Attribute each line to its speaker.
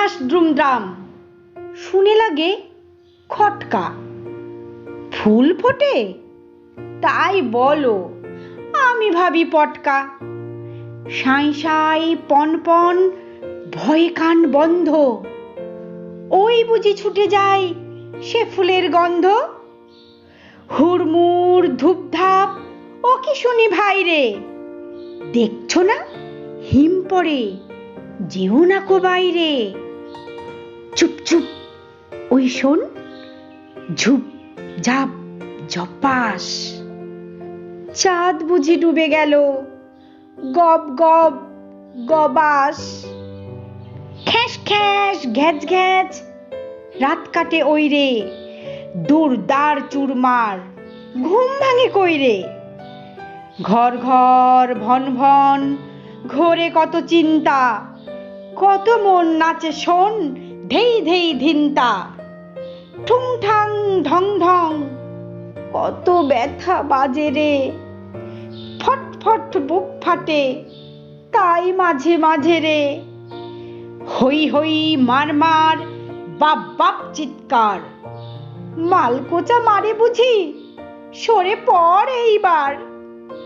Speaker 1: ঠাস দ্রুমদ্রাম শুনে লাগে খটকা। ফুল ফোটে? তাই বলো, আমি ভাবি পটকা। সাই সাই পন পন, ভয় কান বন্ধ। ওই বুঝি ছুটে যায় সে ফুলের গন্ধ। হুড়মুড়, ধূপধাপ, ও কি শুনি ভাই রে? দেখছ না? হিম পড়ে, যেও না কো বাইরে। চুপ চুপ। ওই শোন, ঝুপ, ঝাপ, ঝপাস। চাঁদ বুঝি ডুবে গেল, গব গব, গবাস। খ্যাস খ্যাস ঘ্যাচ ঘ্যাচ রাত কাটে ওই রে, দূর দার চুরমার, ঘুম ভাঙে কই রে। ঘর ঘর, ভন ভন, ঘোরে কত চিন্তা, কত মন নাচে শোন ধেই ধেই ধিনতা। ঠুং ঠাং ঢং ঢং কত ব্যথা বাজে রে। ফট ফট বুক ফাটে, তাই মাঝে মাঝে রে। হই হই মার মার, বাপ বাপ চিৎকার। মালকোচা মারে বুঝি, সরে পড় এইবার।